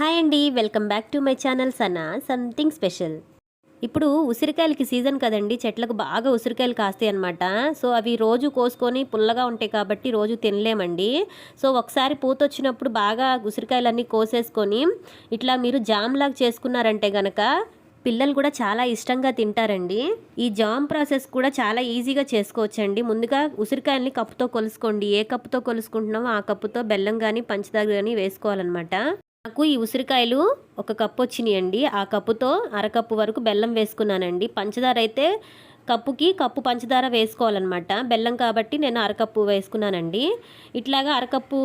Hi అండి welcome back to my channel Sana something special. ఇప్పుడు ఉసిరికాయలకి సీజన్ కదండి చెట్లకు బాగా ఉసిరికాయలు కాస్తాయి అనమాట సో అవి రోజు కోసుకొని పుల్లగా ఉంటాయి కాబట్టి రోజు తినలేమండి. సో ఒకసారి పూత వచ్చినప్పుడు బాగా ఉసిరికాయలన్నీ కోసేసుకొని ఇట్లా మీరు జామ్ లాగా చేసుకున్నారంటే గనక పిల్లలు కూడా చాలా ఇష్టంగా తింటారండి. ఈ జామ్ ప్రాసెస్ కూడా చాలా ఈజీగా చేసుకోవచ్చండి. ముందుగా ఉసిరికాయల్ని కప్పుతో కొలుసుకోండి. ఏ కప్పుతో కొలుసుకుంటున్నామో ఆ కప్పుతో బెల్లం కానీ పంచదార కానీ వేసుకోవాలన్నమాట. నాకు ఈ ఉసిరికాయలు ఒక కప్పు వచ్చినాయండి. ఆ కప్పుతో అరకప్పు వరకు బెల్లం వేసుకున్నానండి. పంచదార అయితే కప్పుకి కప్పు పంచదార వేసుకోవాలన్నమాట. బెల్లం కాబట్టి నేను అరకప్పు వేసుకున్నానండి. ఇట్లాగా అరకప్పు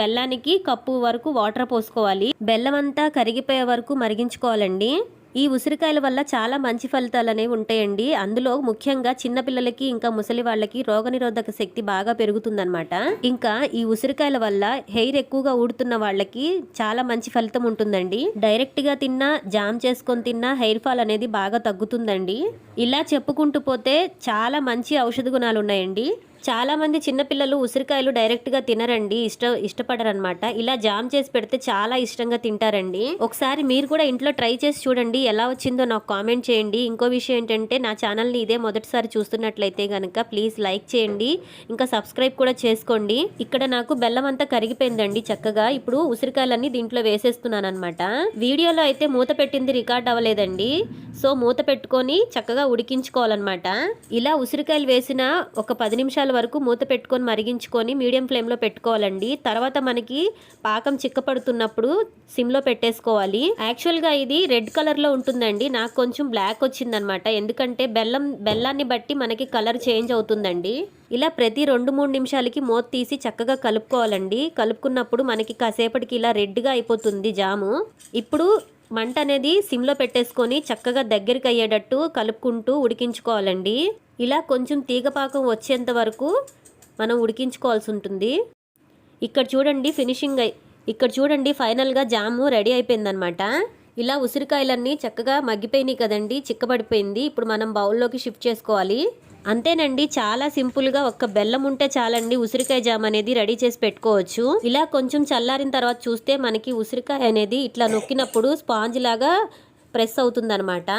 బెల్లానికి కప్పు వరకు వాటర్ పోసుకోవాలి. బెల్లం అంతా కరిగిపోయే వరకు మరిగించుకోవాలండి. ఈ ఉసిరికాయల వల్ల చాలా మంచి ఫలితాలు అనేవి ఉంటాయండి. అందులో ముఖ్యంగా చిన్నపిల్లలకి ఇంకా ముసలి వాళ్ళకి రోగనిరోధక శక్తి బాగా పెరుగుతుందనమాట ఇంకా ఈ ఉసిరికాయల వల్ల హెయిర్ ఎక్కువగా ఊడుతున్న వాళ్ళకి చాలా మంచి ఫలితం ఉంటుందండి. డైరెక్ట్గా తిన్నా జామ్ చేసుకొని తిన్నా హెయిర్ ఫాల్ అనేది బాగా తగ్గుతుందండి. ఇలా చెప్పుకుంటూ పోతే చాలా మంచి ఔషధ గుణాలు ఉన్నాయండి. చాలామంది చిన్నపిల్లలు ఉసిరికాయలు డైరెక్ట్గా తినరండి ఇష్ట ఇష్టపడరనమాట ఇలా జామ్ చేసి పెడితే చాలా ఇష్టంగా తింటారండి. ఒకసారి మీరు కూడా ఇంట్లో ట్రై చేసి చూడండి ఎలా వచ్చిందో నాకు కామెంట్ చేయండి. ఇంకో విషయం ఏంటంటే నా ఛానల్ని ఇదే మొదటిసారి చూస్తున్నట్లయితే కనుక ప్లీజ్ లైక్ చేయండి. ఇంకా సబ్స్క్రైబ్ కూడా చేసుకోండి. ఇక్కడ నాకు బెల్లం అంతా కరిగిపోయిందండి చక్కగా. ఇప్పుడు ఉసిరికాయలన్నీ దీంట్లో వేసేస్తున్నాను అనమాట వీడియోలో అయితే మూత పెట్టింది రికార్డ్ అవ్వలేదండి. సో మూత పెట్టుకొని చక్కగా ఉడికించుకోవాలన్నమాట. ఇలా ఉసిరికాయలు వేసిన ఒక పది నిమిషాలు నిమిషాల వరకు మూత పెట్టుకొని మరిగించుకొని మీడియం ఫ్లేమ్లో పెట్టుకోవాలండి. తర్వాత మనకి పాకం చిక్కపడుతున్నప్పుడు సిమ్లో పెట్టేసుకోవాలి. యాక్చువల్గా ఇది రెడ్ కలర్లో ఉంటుందండి. నాకు కొంచెం బ్లాక్ వచ్చిందనమాట. ఎందుకంటే బెల్లం బెల్లాన్ని బట్టి మనకి కలర్ చేంజ్ అవుతుందండి. ఇలా ప్రతి రెండు మూడు నిమిషాలకి మూత తీసి చక్కగా కలుపుకోవాలండి. కలుపుకున్నప్పుడు మనకి కాసేపటికి ఇలా రెడ్గా అయిపోతుంది జాము. ఇప్పుడు మంట అనేది సిమ్లో పెట్టేసుకొని చక్కగా దగ్గరికి అయ్యేటట్టు కలుపుకుంటూ ఉడికించుకోవాలండి. ఇలా కొంచెం తీగపాకం వచ్చేంత వరకు మనం ఉడికించుకోవాల్సి ఉంటుంది. ఇక్కడ చూడండి ఫినిషింగ్ అయి ఇక్కడ చూడండి ఫైనల్గా జాము రెడీ అయిపోయిందనమాట ఇలా ఉసిరికాయలన్నీ చక్కగా మగ్గిపోయినాయి కదండి చిక్కబడిపోయింది. ఇప్పుడు మనం బౌల్లోకి షిఫ్ట్ చేసుకోవాలి. అంతేనండి చాలా సింపుల్గా ఒక్క బెల్లం ఉంటే చాలండి ఉసిరికాయ జామ్ అనేది రెడీ చేసి పెట్టుకోవచ్చు. ఇలా కొంచెం చల్లారిన తర్వాత చూస్తే మనకి ఉసిరికాయ అనేది ఇట్లా నొక్కినప్పుడు స్పాంజ్ లాగా ప్రెస్ అవుతుందనమాట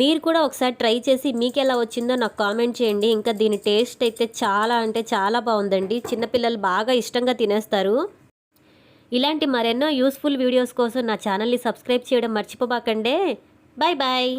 మీరు కూడా ఒకసారి ట్రై చేసి మీకు ఎలా వచ్చిందో నాకు కామెంట్ చేయండి. ఇంకా దీని టేస్ట్ అయితే చాలా అంటే చాలా బాగుందండి. చిన్నపిల్లలు బాగా ఇష్టంగా తినేస్తారు. ఇలాంటి మరెన్నో యూస్ఫుల్ వీడియోస్ కోసం నా ఛానల్ని సబ్స్క్రైబ్ చేయడం మర్చిపోబాకండే. Bye bye.